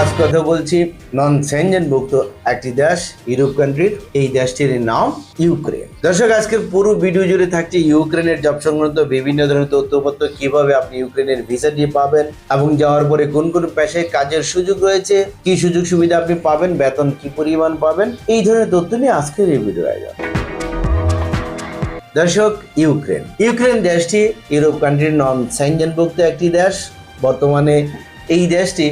আজ কথা বলছি নন মুক্ত একটি দেশ, ইউরোপ কান্ট্রির এই দেশটির নাম ইউক্রেন। দর্শক, আজকের পুরো ভিডিও জুড়ে থাকছে ইউক্রেনের জব সংক্রান্ত বিভিন্ন ধরনের তথ্যপত্র, কীভাবে আপনি ইউক্রেনের ভিসা দিয়ে পাবেন এবং যাওয়ার পরে কোন কোন পেশায় কাজের সুযোগ রয়েছে, কি সুযোগ সুবিধা আপনি পাবেন, বেতন কি পরিমাণ পাবেন, এই ধরনের তথ্য নিয়ে আজকের এই ভিডিও আয়োজন। দর্শক, ইউক্রেন। ইউক্রেন দেশটি, ইউরোপ কান্ট্রির নন সাইনজনভুক্ত একটি দেশ। বর্তমানে এই দেশটি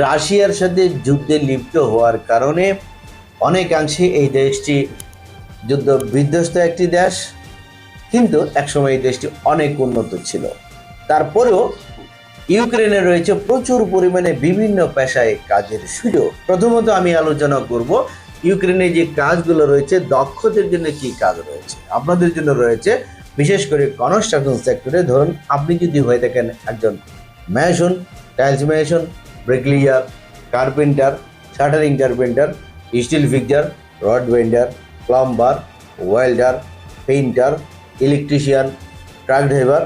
রাশিয়ার সাথে যুদ্ধে লিপ্ত হওয়ার কারণে অনেকাংশে এই দেশটি যুদ্ধ বিধ্বস্ত একটি দেশ, কিন্তু একসময় এই দেশটি অনেক উন্নত ছিল। তারপরেও ইউক্রেনে রয়েছে প্রচুর পরিমাণে বিভিন্ন পেশায় কাজের সুযোগ। প্রথমত আমি আলোচনা করব ইউক্রেনে যে কাজগুলো রয়েছে, দক্ষদের জন্য কি কাজ রয়েছে? আপনাদের জন্য রয়েছে বিশেষ করে কনস্ট্রাকশন সেক্টরে ধরুন, আপনি যদি হয়ে থাকেন একজন mason tiles mason bricklayer, carpenter, shuttering carpenter, steel fixer, rod bender, plumber, welder, painter, electrician, truck driver,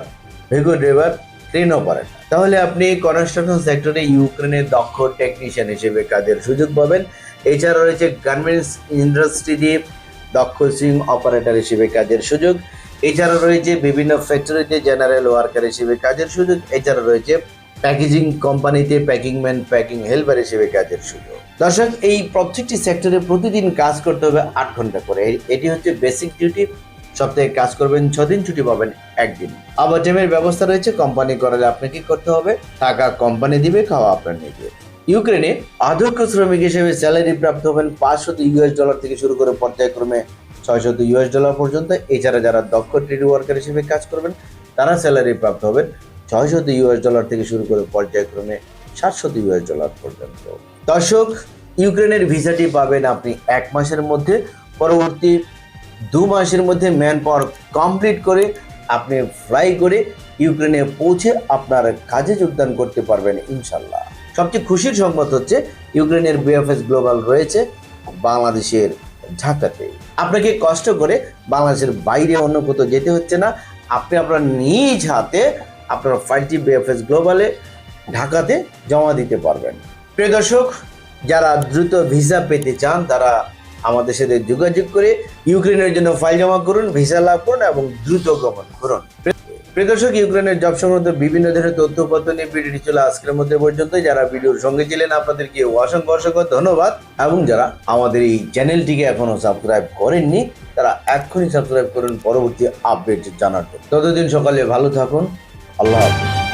ভেগো driver train operator. তাহলে আপনি কনস্ট্রাকশন সেক্টরে ইউক্রেনের দক্ষ টেকনিশিয়ান হিসেবে কাজের সুযোগ পাবেন। এছাড়া রয়েছে গার্মেন্টস ইন্ডাস্ট্রিতে দক্ষ সুইং অপারেটর হিসেবে কাজের সুযোগ। এছাড়া রয়েছে বিভিন্ন ফ্যাক্টরিতে জেনারেল ওয়ার্কার হিসেবে কাজের সুযোগ। এছাড়া রয়েছে প্যাকেজিং কোম্পানিতে প্যাকিং ম্যান, প্যাকিং হেল্পার হিসেবে কাজের সুযোগ। দর্শক, এই প্রত্যেকটি সেক্টরে প্রতিদিন কাজ করতে হবে আট ঘণ্টা করে। এটি হচ্ছে বেসিক ডিউটি সপ্তাহে কাজ করবেন, ছদিন ছুটি পাবেন একদিন। আবার টাইমের ব্যবস্থা রয়েছে, কোম্পানি করালে আপনাকে করতে হবে। টাকা কোম্পানি দিবে, খাওয়া আপনার নিজে ইউক্রেনে অধ্যক্ষ শ্রমিক হিসেবে স্যালারি প্রাপ্ত হবেন পাঁচশত ইউএস ডলার থেকে শুরু করে পর্যায়ক্রমে ছয়শত ইউএস ডলার পর্যন্ত। এছাড়া যারা দক্ষ ট্রেড ওয়ার্কার হিসেবে কাজ করবেন, তারা স্যালারি প্রাপ্ত হবেন ছয়শত ইউএস ডলার থেকে শুরু করে পর্যায়ক্রমে সাতশত ইউএস ডলার পর্যন্ত। দর্শক, ইউক্রেনের ভিসাটি পাবেন আপনি এক মাসের মধ্যে, পরবর্তী দু মাসের মধ্যে ম্যান পাওয়ার কমপ্লিট করে আপনি ফ্লাই করে ইউক্রেনে পৌঁছে আপনার কাজে যোগদান করতে পারবেন ইনশাল্লাহ সবচেয়ে খুশির সংবাদ হচ্ছে, ইউক্রেনের বিএফএস গ্লোবাল রয়েছে বাংলাদেশের ঢাকাতে। আপনাকে কষ্ট করে বাংলাদেশের বাইরে অন্য কোথাও যেতে হচ্ছে না। আপনি আপনার নিজ হাতে আপনার ফাইলটি বিএফএস গ্লোবালে ঢাকাতে জমা দিতে পারবেন। প্রিয় দর্শক, যারা দ্রুত ভিসা পেতে চান, তারা আমাদের সাথে যোগাযোগ করে ইউক্রেনের জন্য ফাইল জমা করুন, ভিসা লাভ করুন এবং দ্রুত গমন করুন। প্রিয় দর্শক, ইউক্রেনের জব সংক্রান্ত বিভিন্ন ধরনের তথ্যপত্র নিয়ে ভিডিওটি চলে আজকের মধ্যে পর্যন্ত। যারা ভিডিওর সঙ্গে ছিলেন, আপনাদেরকে অসংখ্য অসংখ্য ধন্যবাদ। এবং যারা আমাদের এই চ্যানেলটিকে এখনও সাবস্ক্রাইব করেননি, তারা এক্ষুনি সাবস্ক্রাইব করুন, পরবর্তী আপডেট জানার ততদিন সকালে ভালো থাকুন আল্লাহ হাফিজ